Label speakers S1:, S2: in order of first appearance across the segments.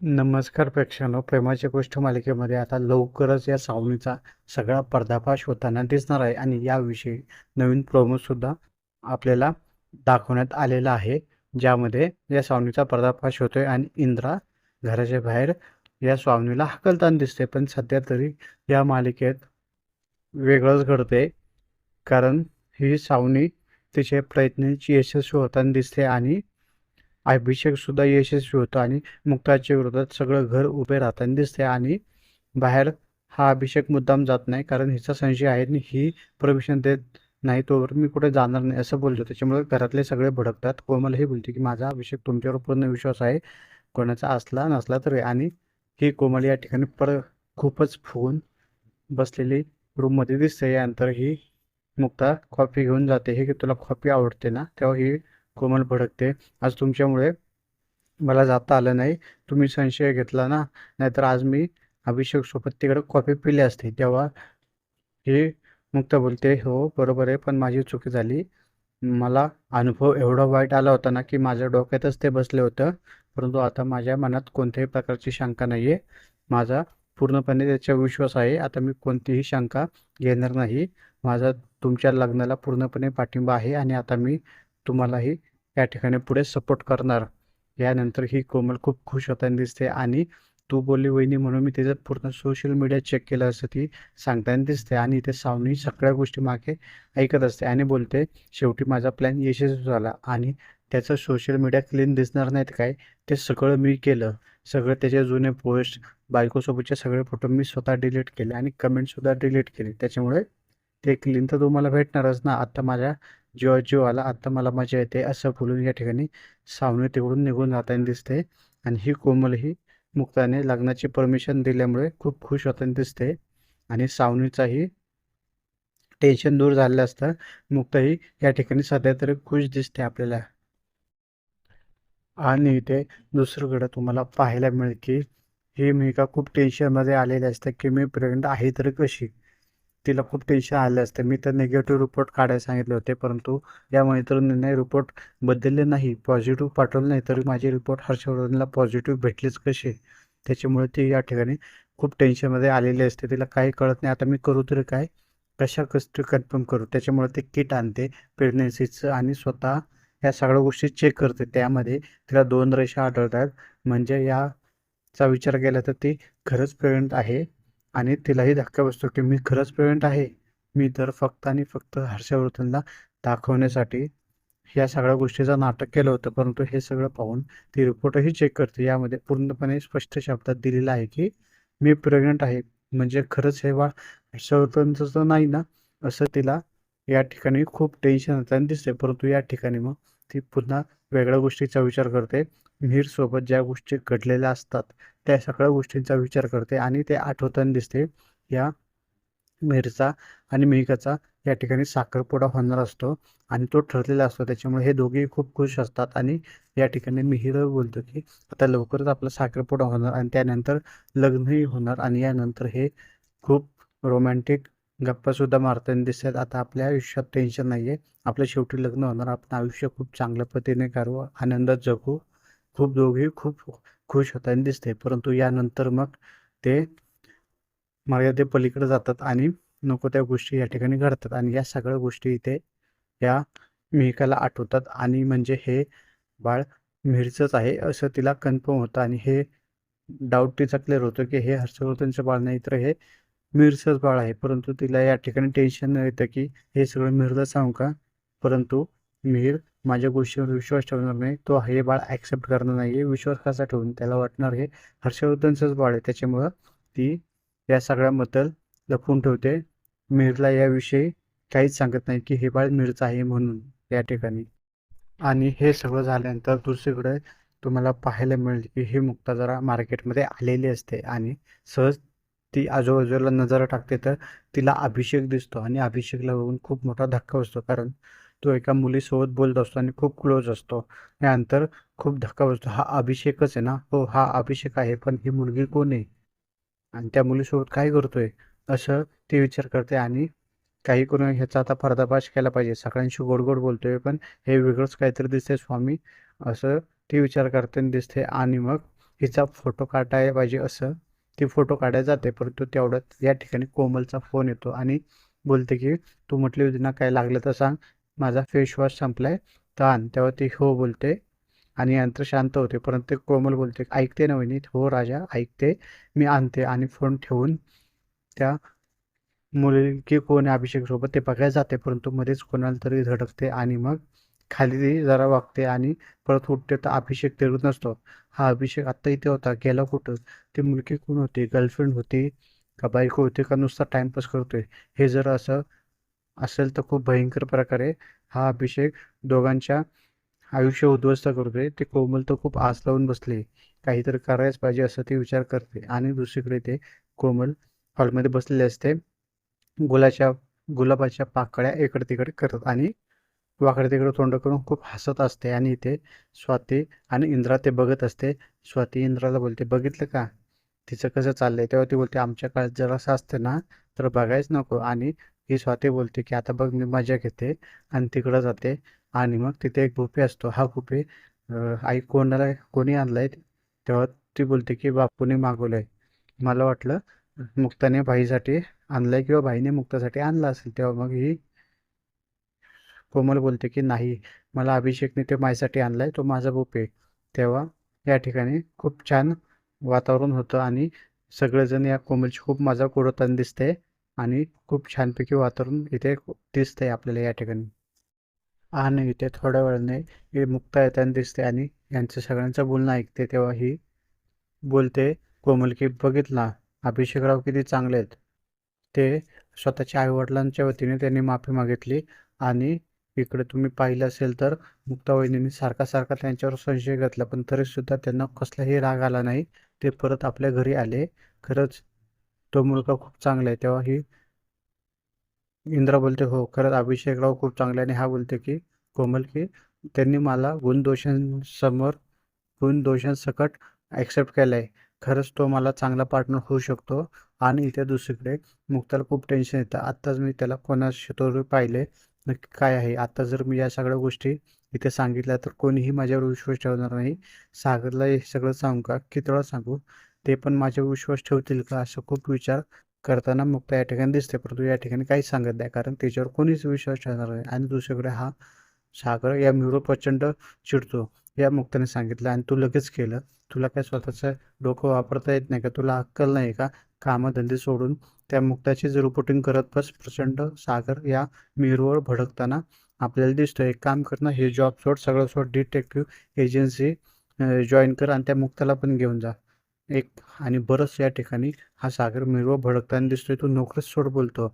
S1: नमस्कार प्रेक्षकांनो प्रेमाची गोष्ट मालिकेमध्ये आता लवकरच या सावनीचा सगळा पर्दाफाश होताना दिसणार आहे आणि याविषयी नवीन प्रोमोसुद्धा आपल्याला दाखवण्यात आलेला आहे ज्यामध्ये या सावनीचा पर्दाफाश होतोय आणि इंद्रा घराच्या बाहेर या स्वामीला हकलताना दिसते पण सध्या तरी या मालिकेत वेगळंच घडते कारण ही सावनी तिचे प्रयत्नांची यशस्वी होताना दिसते आणि अभिषेक सुद्धा यशस्वी होतो आणि मुक्ताच्या विरोधात सगळं घर उभे राहताना दिसते आणि बाहेर हा अभिषेक मुद्दाम जात नाही कारण हिचा संशय आहे आणि ही परमिशन देत नाही तोवर मी कुठे जाणार नाही असं बोलतो त्याच्यामुळे घरातले सगळे भडकतात. कोमल हे बोलते की माझा अभिषेक तुमच्यावर पूर्ण विश्वास आहे. कोणाचा असला नसला तरी. आणि ही कोमल या ठिकाणी पर खूपच फुगून बसलेली रूममध्ये दिसते. यानंतर ही मुक्ता कॉफी घेऊन जाते. हे की तुला कॉफी आवडते ना? तेव्हा ही कोमल भडकते आज तुमच्यामुळे मला जाता आलं नाही. तुम्ही संशय घेतला ना? नाहीतर आज मी अभिषेक सोबत तिकडे कॉफी पिली असते. तेव्हा ही मुक्त बोलते हो बरोबर आहे पण माझी चुकी झाली. मला अनुभव एवढा वाईट आला होता ना की माझ्या डोक्यातच ते बसले होतं. परंतु आता माझ्या मनात कोणत्याही प्रकारची शंका नाही आहे माझा पूर्णपणे त्याच्यावर विश्वास आहे. आता मी कोणतीही शंका घेणार नाही. माझा तुमच्या लग्नाला पूर्णपणे पाठिंबा आहे आणि आता मी तुम्हालाही या ठिकाणी पुढे सपोर्ट करणार. यानंतर ही कोमल खूप खुश होताना दिसते आणि तू बोलली वहिनी म्हणून मी तिचं पूर्ण सोशल मीडिया चेक केलं असं ती सांगताना दिसते आणि इथे सावनी सगळ्या गोष्टी मागे ऐकत असते आणि बोलते शेवटी माझा प्लॅन यशस्वी झाला आणि त्याचं सोशल मीडिया क्लीन दिसणार नाहीत काय? ते सगळं मी केलं. सगळं त्याचे जुने पोस्ट बायकोसोबतचे सगळे फोटो मी स्वतः डिलीट केले आणि कमेंटसुद्धा डिलीट केली. त्याच्यामुळे ते क्लीन तर तुम्हाला भेटणारच ना. आत्ता माझ्या जीवा जीव आला आत्ता मला मजा येते असं बोलून या ठिकाणी सावनी तिकडून निघून जाताना दिसते. आणि ही कोमल ही मुक्ताने लग्नाची परमिशन दिल्यामुळे खूप खुश होताना दिसते. आणि सावनीचाही टेन्शन दूर झालेलं असतं. मुक्ताही या ठिकाणी सध्या तरी खुश दिसते आपल्याला. आणि इथे दुसरीकडे तुम्हाला पाहायला मिळेल की ही मेघा खूप टेन्शनमध्ये आलेली असते की मी प्रेग्नंट आहे तर कशी? तिला खूप टेन्शन आले असते. मी तर निगेटिव्ह रिपोर्ट काढायला सांगितले होते परंतु या मैत्रिणीने रिपोर्ट बदलले नाही. पॉझिटिव्ह पाठवलं नाही तरी माझे रिपोर्ट हर्षवर्धनला पॉझिटिव्ह भेटलेच कसे त्याच्यामुळे ती या ठिकाणी खूप टेन्शनमध्ये आलेली असते. तिला काही कळत नाही आता मी करू तरी काय? कशा कसं कन्फर्म करू? त्याच्यामुळे ते किट आणते प्रेग्नन्सीचं आणि स्वतः या सगळ्या गोष्टी चेक करते. त्यामध्ये तिला दोन रेषा आढळतात. म्हणजे याचा विचार केला तर ती खरंच प्रेग्नंट आहे. आणि तिलाही धक्का बसतो की मी खरंच प्रेग्नंट आहे. मी तर फक्त आणि फक्त हर्षवर्धनला दाखवण्यासाठी या सगळ्या गोष्टीचं नाटक केलं होतं. परंतु हे सगळं पाहून ती रिपोर्टही चेक करते. यामध्ये पूर्णपणे स्पष्ट शब्दात दिलेलं आहे की मी प्रेग्नंट आहे. म्हणजे खरंच हे बाळ हर्षवर्धनचं तर नाही ना? असं तिला या ठिकाणी खूप टेन्शन येताना दिसते परंतु या ठिकाणी मग ती पुन्हा वेगळ्या गोष्टीचा विचार करते. मिहीरसोबत ज्या गोष्टी घडलेल्या असतात त्या सगळ्या गोष्टींचा विचार करते आणि ते आठवताना दिसते या मिरचा आणि मिहिकाचा या ठिकाणी साखरपुडा होणार असतो आणि तो ठरलेला असतो. त्याच्यामुळे हे दोघेही खूप खुश असतात आणि या ठिकाणी मिहिर बोलतो की आता लवकरच आपला साखरपुडा होणार आणि त्यानंतर लग्नही होणार आणि यानंतर हे खूप रोमॅन्टिक गप्पासुद्धा मारताना दिसतात. आता आपल्या आयुष्यात टेन्शन नाही आहे आपलं शेवटी लग्न होणार. आपण आयुष्य खूप चांगल्या पद्धतीने करू आनंदात जगू. खूप दोघेही खूप खुश होताना दिसते परंतु यानंतर मग ते मर्यादे पलीकडे जातात आणि नको त्या गोष्टी या ठिकाणी घडतात. आणि या सगळ्या गोष्टी इथे या मिहिकाला आठवतात. आणि म्हणजे हे बाळ मिरचंच आहे असं तिला कन्फर्म होतं. आणि हे डाऊट तिचा क्लिअर होतो की हे हर्षवर्धनचं बाळ नाही तर हे मिरचंच बाळ आहे. परंतु तिला या ठिकाणी टेन्शन येतं की हे सगळं मिरला सांगू का? परंतु मिहीर माझ्या गोष्टीवर विश्वास ठेवणार नाही. तो हे बाळ ॲक्सेप्ट करणार नाही आहे विश्वास कसा ठेवून त्याला वाटणार हे? हर्षवर्धनचंच बाळ आहे. त्याच्यामुळं ती या सगळ्याबद्दल लपवून ठेवते. मीरला याविषयी काहीच सांगत नाही की हे बाळ मीरचं आहे म्हणून या ठिकाणी. आणि हे सगळं झाल्यानंतर दुसरीकडे तुम्हाला पाहायला मिळेल की ही मुक्ता जरा मार्केटमध्ये आलेली असते. आणि सहज ती आजूबाजूला नजर टाकते तर तिला अभिषेक दिसतो. आणि अभिषेकला बघून खूप मोठा धक्का बसतो. कारण तो एका मुलीसोबत बोलत असतो आणि खूप क्लोज असतो. यानंतर खूप धक्का बसतो. हा अभिषेकच आहे ना? हो हा अभिषेक आहे पण ही मुलगी कोण आहे? आणि त्या मुलीसोबत काय करतोय? असं ती विचार करते आणि काही करून ह्याचा आता पर्दाफाश केला पाहिजे. सगळ्यांशी गोड गोड बोलतोय पण हे वेगळंच काहीतरी दिसते स्वामी. असं ती विचार करताना दिसते आणि मग हिचा फोटो काढायला पाहिजे असं. ती फोटो काढायला जाते परंतु तेवढ्यात या ठिकाणी कोमलचा फोन येतो आणि बोलते की तू म्हटली होती ना काय लागलं तर सांग. माझा फेसवॉश संपलाय. तर तेव्हा ती हो बोलते आणि यंत्र शांत होते परंतु कोमल बोलते ऐकते ना हो राजा ऐकते. मी आणते आणि फोन ठेवून त्या मुलगी कोण अभिषेक सोबत ते बघायला जाते परंतु मध्येच कोणाला तरी धडकते आणि मग खाली जरा वागते आणि परत उठते तर अभिषेक तिरत नसतो. हा अभिषेक आत्ता इथे होता गेला कुठं? ती मुलगी कोण होती? गर्लफ्रेंड होती? का बायको होती? का नुसता टाइमपास करतोय? हे जर असं असेल तर खूप भयंकर प्रकारे हा अभिषेक दोघांच्या आयुष्य उद्ध्वस्त करतोय. ते कोमल तर खूप आस लावून बसले. काहीतरी करायच पाहिजे असं ती विचार करते. आणि दुसरीकडे ते कोमल हॉलमध्ये बसलेले असते. गुलाच्या गुलाबाच्या पाकळ्या इकडे तिकडे करत आणि वाकडे तिकडे तोंड करून खूप हसत असते. आणि इथे स्वाती आणि इंद्रा ते बघत असते. स्वाती इंद्राला बोलते बघितलं का? तिचं कसं चाललंय? तेव्हा ती बोलते आमच्या काळात जर असं असतं ना तर बघायच नको. आणि ही स्वाती बोलते की आता बघ मी मजा घेते आणि तिकडं जाते आणि मग तिथे एक भुपे असतो. हा भुपे आई कोणाला कोणी आणलाय? तेव्हा ती बोलते की बापूने मागवलंय. मला वाटलं मुक्ताने भाईसाठी आणलाय किंवा भाईने मुक्तासाठी आणला असेल. तेव्हा मग ही कोमल बोलते की नाही मला अभिषेकने ते माझ्यासाठी आणलाय. तो माझा बुफे तेव्हा या ठिकाणी खूप छान वातावरण होतं आणि सगळेजण या कोमलची खूप मजा उडवताना दिसते. आणि खूप छानपैकी वातावरण इथे दिसतंय आपल्याला या ठिकाणी. आणि इथे थोड्या वेळाने हे मुक्ता येताना दिसते आणि यांचं सगळ्यांचं बोलणं ऐकते तेव्हा ही बोलते कोमल की बघितला अभिषेकराव किती चांगले आहेत. ते स्वतःच्या आईवडिलांच्या वतीने त्यांनी माफी मागितली आणि इकडे तुम्ही पाहिलं असेल तर मुक्ता वहिनींनी सारखा सारखा त्यांच्यावर संशय घातला पण तरी सुद्धा त्यांना कसलाही राग आला नाही ते परत आपल्या घरी आले. खरंच तो मुलगा खूप चांगला आहे. तेव्हा ही इंद्रा बोलते हो खरंच अभिषेकराव खूप चांगले आणि हा बोलते की कोमल की त्यांनी मला गुणदोषांसमोर गुणदोषांसकट ॲक्सेप्ट केलं आहे खरंच तो मला चांगला पार्टनर होऊ शकतो आणि इथे दुसरीकडे मुक्ताला खूप टेन्शन येतं. आत्ताच मी त्याला कोणाशी तरी पाहिले नक्की काय आहे. आता जर मी या सगळ्या गोष्टी इथे सांगितल्या तर कोणीही माझ्यावर विश्वास ठेवणार नाही. सागरला हे सगळं सांगू का? किती वेळा सांगू ते पण माझ्यावर विश्वास ठेवतील का? असं खूप विचार करताना मुक्ता या ठिकाणी दिसते परंतु या ठिकाणी काहीच सांगत नाही. कारण त्याच्यावर कोणीच विश्वास ठेवणार नाही. आणि दुसरीकडे हा सागर या मिरो प्रचंड चिडतो. या मुक्ताने सांगितलं आणि तू लगेच केलं. तुला काय स्वतःचं डोकं वापरता येत नाही का? तुला अक्कल नाही का? कामधंदे सोडून त्या मुक्ताचीच रिपोर्टिंग करत बस. प्रचंड सागर या मिरवर भडकताना आपल्याला दिसतो एक काम करणं हे जॉब सोड सगळं सोड. डिटेक्टिव्ह एजन्सी जॉईन कर आणि त्या मुक्ताला पण घेऊन जा. एक आणि बरंच या ठिकाणी हा सागर मिरवर भडकताना दिसतोय. तो नोकरच सोड बोलतो.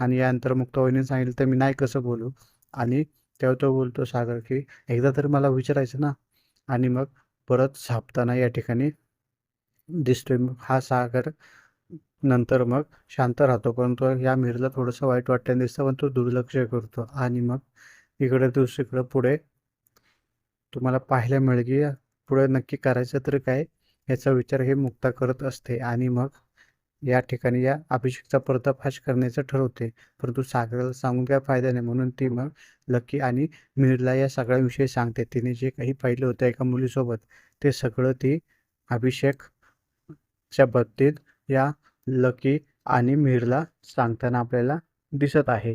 S1: आणि यानंतर मुक्ता वहिनी सांगितलं तर मी नाही कसं बोलू? आणि तेव्हा तो बोलतो सागर की एकदा तरी मला विचारायचं ना? आणि मग परत झापताना या ठिकाणी दिसतोय. मग हा सागर नंतर मग शांत राहतो परंतु या मिरला थोडंसं वाईट वाटताना दिसतं पण तो दुर्लक्ष करतो. आणि मग इकडे दुसरीकडे पुढे तुम्हाला पाहायला मिळेल की पुढे नक्की करायचं तर काय? याचा विचार हे मुक्ता करत असते आणि मग या ठिकाणी या अभिषेकचा पर्दाफाश करण्याचं ठरवते. परंतु सागराला सांगून काय फायदा नाही म्हणून ती मग लकी आणि मिरला या सगळ्याविषयी सांगते. तिने जे काही पाहिलं होतं एका मुलीसोबत ते सगळं ती अभिषेकच्या बाबतीत या लकी आणि मिरला सांगताना आपल्याला दिसत आहे.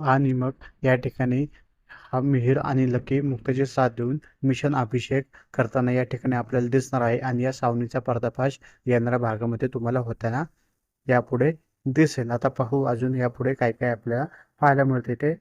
S1: आणि मग या ठिकाणी हा मिहीर आणि लकी मुक्ताची साथ देऊन मिशन अभिषेक करताना या ठिकाणी आपल्याला दिसणार आहे आणि या सावनीचा पर्दाफाश येणाऱ्या भागामध्ये तुम्हाला होताना यापुढे दिसेल. आता पाहू अजून यापुढे काय काय आपल्याला पाहायला मिळते ते.